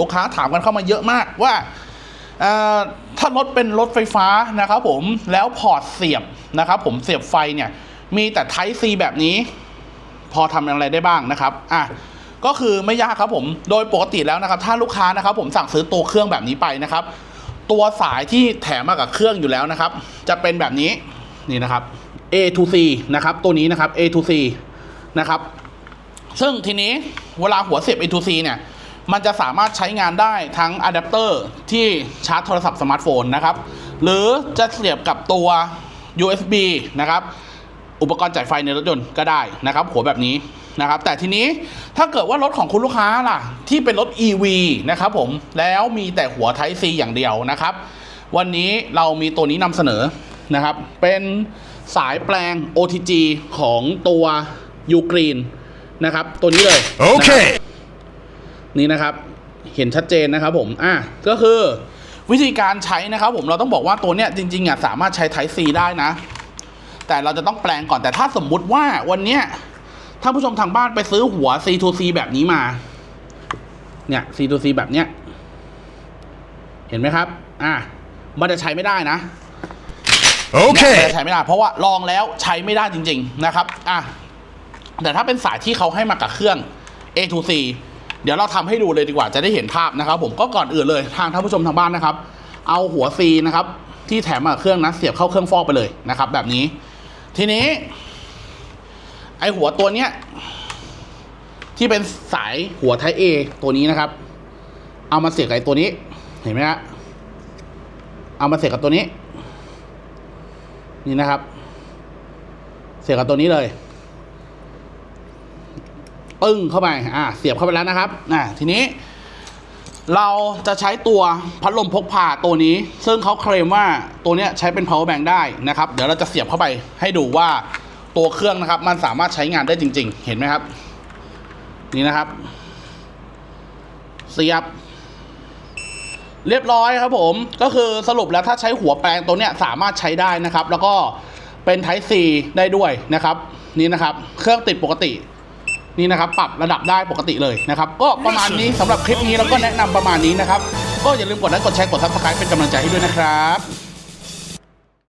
ลูกค้าถามกันเข้ามาเยอะมากว่าถ้ารถเป็นรถไฟฟ้านะครับผมแล้วพอร์ตเสียบนะครับผมเสียบไฟเนี่ยมีแต่ Type C แบบนี้ พอทำอะไรได้บ้างนะครับอะก็คือไม่ยากครับผมโดยปกติแล้วนะครับ ถ้าลูกค้านะครับ ผมสั่งซื้อตัวเครื่องแบบนี้ไปนะครับ ตัวสายที่แถมมากับเครื่องอยู่แล้วนะครับ จะเป็นแบบนี้นี่นะครับ A to C นะครับ ตัวนี้นะครับ A to C นะครับ ซึ่งทีนี้เวลาหัวเสียบ A to C เนี่ย มันจะสามารถใช้งานได้ทั้งอะแดปเตอร์ที่ชาร์จโทรศัพท์สมาร์ทโฟนนะครับ หรือจะเสียบกับตัว USB นะครับ อุปกรณ์จ่ายไฟในรถยนต์ก็ได้นะครับ หัวแบบนี้นะครับ แต่ทีนี้ถ้าเกิดว่ารถของคุณลูกค้าล่ะ ที่เป็นรถ EV นะครับผม แล้วมีแต่หัว Type C อย่างเดียวนะครับ วันนี้เรามีตัวนี้นำเสนอนะครับ เป็นสายแปลง OTG ของตัว u g r e e n นะครับ ตัวนี้เลยนะค นี่นะครับ เห็นชัดเจนนะครับผมอะก็คือวิธีการใช้นะครับผมเราต้องบอกว่าตัวเนี้ยจริงๆอะสามารถใช้ Type C ได้นะ แต่เราจะต้องแปลงก่อนแต่ถ้าสมมุติว่าวันเนี้ยท่านผู้ชมทางบ้านไปซื้อหัว C to C แบบนี้มา เนี่ย C to C แบบเนี้ย เห็นไหมครับ อะ มันจะใช้ไม่ได้นะ Okay. ใช้ไม่ได้ เพราะว่าลองแล้วใช้ไม่ได้จริง ๆ นะครับ อะ แต่ถ้าเป็นสายที่เขาให้มากับเครื่อง A to C เดี๋ยวเราทำให้ดูเลยดีกว่าจะได้เห็นภาพนะครับผมก็ก่อนอื่นเลยทางท่านผู้ชมทางบ้านนะครับ เอาหัว C นะครับที่แถมมาเครื่องนะเสียบเข้าเครื่องฟอกไปเลยนะครับ แบบนี้ ทีนี้ ไอหัวตัวเนี้ยที่เป็นสายหัวไท A ตัวนี้นะครับ เอามาเสียบกับไอตัวนี้ เห็นไหมฮะเอามาเสียบกับตัวนี้ นี่นะครับ เสียบกับตัวนี้เลย ปึ้งเข้าไปอ่าเสียบเข้าไปแล้วนะครับอ่าทีนี้ เราจะใช้ตัวพัดลมพกพาตัวนี้ ซึ่งเขาเคลมว่าตัวเนี้ยใช้เป็น power bank ได้นะครับ เดี๋ยวเราจะเสียบเข้าไปให้ดูว่าตัวเครื่องนะครับ มันสามารถใช้งานได้จริง ๆ เห็นไหมครับ นี่นะครับ เสียบ เรียบร้อยครับผม ก็คือสรุปแล้วถ้าใช้หัวแปลงตัวเนี้ยสามารถใช้ได้นะครับ แล้วก็เป็น Type C ได้ด้วยนะครับ นี่นะครับ เครื่องติดปกติ นี่นะครับปรับระดับได้ปกติเลยนะครับก็ประมาณนี้สำหรับคลิปนี้เราก็แนะนำประมาณนี้นะครับก็อย่าลืมกดไลค์กดแชร์กด subscribe เป็นกำลังใจให้ด้วยนะครับ